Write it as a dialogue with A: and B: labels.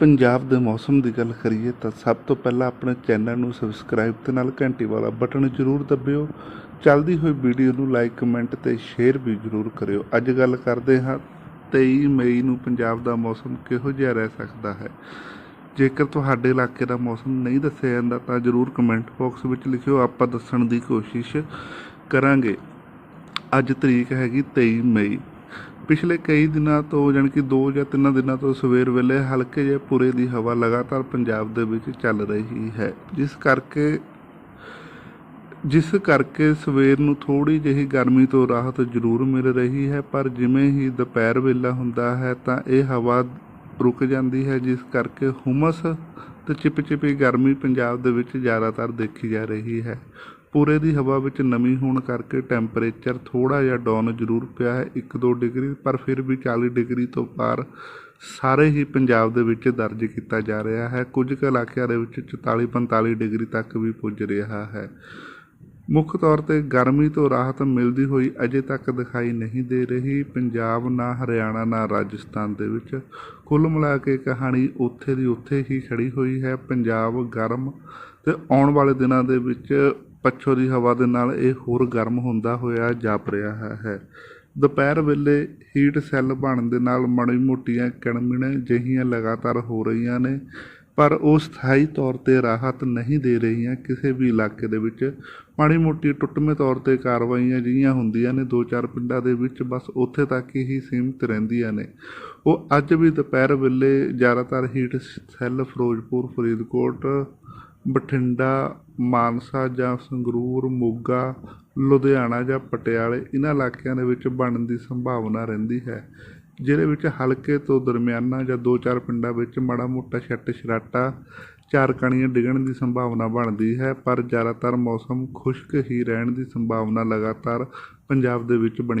A: ਪੰਜਾਬ ਦੇ ਮੌਸਮ ਦੀ ਗੱਲ ਕਰੀਏ ਤਾਂ ਸਭ ਤੋਂ ਪਹਿਲਾਂ ਆਪਣੇ ਚੈਨਲ ਨੂੰ ਸਬਸਕ੍ਰਾਈਬ ਤੇ ਨਾਲ ਘੰਟੀ ਵਾਲਾ ਬਟਨ ਜ਼ਰੂਰ ਦਬਿਓ। ਚੱਲਦੀ ਹੋਈ ਵੀਡੀਓ ਨੂੰ ਲਾਈਕ ਕਮੈਂਟ ਤੇ ਸ਼ੇਅਰ ਵੀ ਜ਼ਰੂਰ ਕਰਿਓ। ਅੱਜ ਗੱਲ ਕਰਦੇ ਹਾਂ 23 ਮਈ ਨੂੰ ਪੰਜਾਬ ਦਾ ਮੌਸਮ ਕਿਹੋ ਜਿਹਾ ਰਹਿ ਸਕਦਾ ਹੈ? ਜੇਕਰ ਤੁਹਾਡੇ ਇਲਾਕੇ ਦਾ ਮੌਸਮ ਨਹੀਂ ਦੱਸਿਆ ਜਾਂਦਾ ਤਾਂ ਜ਼ਰੂਰ ਕਮੈਂਟ ਬਾਕਸ ਵਿੱਚ ਲਿਖਿਓ। ਆਪਾਂ ਦੱਸਣ ਦੀ ਕੋਸ਼ਿਸ਼ ਕਰਾਂਗੇ। ਅੱਜ ਤਰੀਕ ਹੈਗੀ 23 ਮਈ। ਪਿਛਲੇ ਕਈ ਦਿਨਾਂ ਤੋਂ ਜਾਣੀ ਕਿ 2 ਜਾਂ 3 ਦਿਨਾਂ ਤੋਂ ਸਵੇਰ ਵੇਲੇ ਹਲਕੇ ਜਿਹੇ ਪੁਰੇ ਦੀ ਹਵਾ ਲਗਾਤਾਰ ਪੰਜਾਬ ਦੇ ਵਿੱਚ ਚੱਲ ਰਹੀ ਹੈ। ਜਿਸ ਕਰਕੇ ਜਿਸ ਕਰਕੇ ਸਵੇਰ ਨੂੰ ਥੋੜੀ ਜਿਹੀ ਗਰਮੀ ਤੋਂ ਰਾਹਤ ਜ਼ਰੂਰ ਮਿਲ ਰਹੀ ਹੈ, ਪਰ ਜਿਵੇਂ ਹੀ ਦੁਪਹਿਰ ਵੇਲਾ ਹੁੰਦਾ ਹੈ ਤਾਂ ਇਹ ਹਵਾ ਰੁਕ ਜਾਂਦੀ ਹੈ, ਜਿਸ ਕਰਕੇ ਹੁਮਸ ਤੇ ਚਿਪਚਿਪੀ ਗਰਮੀ ਪੰਜਾਬ ਦੇ ਵਿੱਚ ਜ਼ਿਆਦਾਤਰ ਦੇਖੀ ਜਾ ਰਹੀ ਹੈ। ਪੂਰੇ ਦੀ ਹਵਾ ਵਿੱਚ ਨਮੀ ਹੋਣ ਕਰਕੇ ਟੈਂਪਰੇਚਰ ਥੋੜ੍ਹਾ ਜਿਹਾ ਡਾਊਨ ਜ਼ਰੂਰ ਪਿਆ ਹੈ 1-2 ਡਿਗਰੀ, ਪਰ ਫਿਰ ਵੀ 40 ਡਿਗਰੀ ਤੋਂ ਪਾਰ ਸਾਰੇ ਹੀ ਪੰਜਾਬ ਦੇ ਵਿੱਚ ਦਰਜ ਕੀਤਾ ਜਾ ਰਿਹਾ ਹੈ। ਕੁਝ ਕੁ ਇਲਾਕਿਆਂ ਦੇ ਵਿੱਚ 44-45 ਡਿਗਰੀ ਤੱਕ ਵੀ ਪੁੱਜ ਰਿਹਾ ਹੈ। ਮੁੱਖ ਤੌਰ ਤੇ ਗਰਮੀ ਤੋਂ ਰਾਹਤ ਮਿਲਦੀ ਹੋਈ ਅਜੇ ਤੱਕ ਦਿਖਾਈ ਨਹੀਂ ਦੇ ਰਹੀ। ਪੰਜਾਬ ਨਾ ਹਰਿਆਣਾ ਨਾ ਰਾਜਸਥਾਨ ਦੇ ਵਿੱਚ ਕੁੱਲ ਮਿਲਾ ਕੇ ਕਹਾਣੀ ਉੱਥੇ ਦੀ ਉੱਥੇ ਹੀ ਖੜੀ ਹੋਈ ਹੈ। ਪੰਜਾਬ ਗਰਮ ਤੇ ਆਉਣ ਵਾਲੇ ਦਿਨਾਂ ਦੇ ਵਿੱਚ ਪੱਛੋ ਦੀ ਹਵਾ ਦੇ ਨਾਲ ਇਹ ਹੋਰ ਗਰਮ ਹੁੰਦਾ ਹੋਇਆ ਜਾਪ ਰਿਹਾ ਹੈ ਦੁਪਹਿਰ ਵੇਲੇ ਹੀਟ ਸੈੱਲ ਬਣਨ ਦੇ ਨਾਲ ਮਾੜੀ ਮੋਟੀਆਂ ਕਿਣਮਿਣ ਜਿਹੀਆਂ ਲਗਾਤਾਰ ਹੋ ਰਹੀਆਂ ਨੇ, ਪਰ ਉਹ ਸਥਾਈ ਤੌਰ ਤੇ ਰਾਹਤ ਨਹੀਂ ਦੇ ਰਹੀਆਂ ਕਿਸੇ ਵੀ ਇਲਾਕੇ ਦੇ ਵਿੱਚ। ਮਾੜੀ ਮੋਟੀ ਟੁੱਟਵੇਂ ਤੌਰ ਤੇ ਕਾਰਵਾਈਆਂ ਜਿਹੀਆਂ ਹੁੰਦੀਆਂ ਨੇ ਦੋ ਚਾਰ ਪਿੰਡਾਂ ਦੇ ਵਿੱਚ ਬਸ ਉੱਥੇ ਤੱਕ ਹੀ ਸੀਮਿਤ ਰਹਿੰਦੀਆਂ ਨੇ। ਉਹ ਅੱਜ ਵੀ ਦੁਪਹਿਰ ਵੇਲੇ ਜ਼ਿਆਦਾਤਰ ਹੀਟ ਸੈੱਲ ਫਿਰੋਜ਼ਪੁਰ, ਫਰੀਦਕੋਟ ਬਠਿੰਡਾ, ਮਾਨਸਾ ਜਾਂ ਸੰਗਰੂਰ, ਮੋਗਾ, ਲੁਧਿਆਣਾ ਜਾਂ ਪਟਿਆਲੇ ਇਹਨਾਂ ਇਲਾਕਿਆਂ ਦੇ ਵਿੱਚ ਬਣਨ ਦੀ ਸੰਭਾਵਨਾ ਰਹਿੰਦੀ ਹੈ। ਜਿਹਦੇ ਵਿੱਚ ਹਲਕੇ ਤੋਂ ਦਰਮਿਆਨਾ ਜਾਂ ਦੋ ਚਾਰ ਪਿੰਡਾਂ ਵਿੱਚ ਮਾੜਾ ਮੋਟਾ ਛੱਟ ਛਰਾਟਾ, ਚਾਰ ਕਣੀਆਂ ਡਿੱਗਣ ਦੀ ਸੰਭਾਵਨਾ ਬਣਦੀ ਹੈ, ਪਰ ਜ਼ਿਆਦਾਤਰ ਮੌਸਮ ਖੁਸ਼ਕ ਹੀ ਰਹਿਣ ਦੀ ਸੰਭਾਵਨਾ ਲਗਾਤਾਰ ਪੰਜਾਬ ਦੇ ਵਿੱਚ ਬਣੀ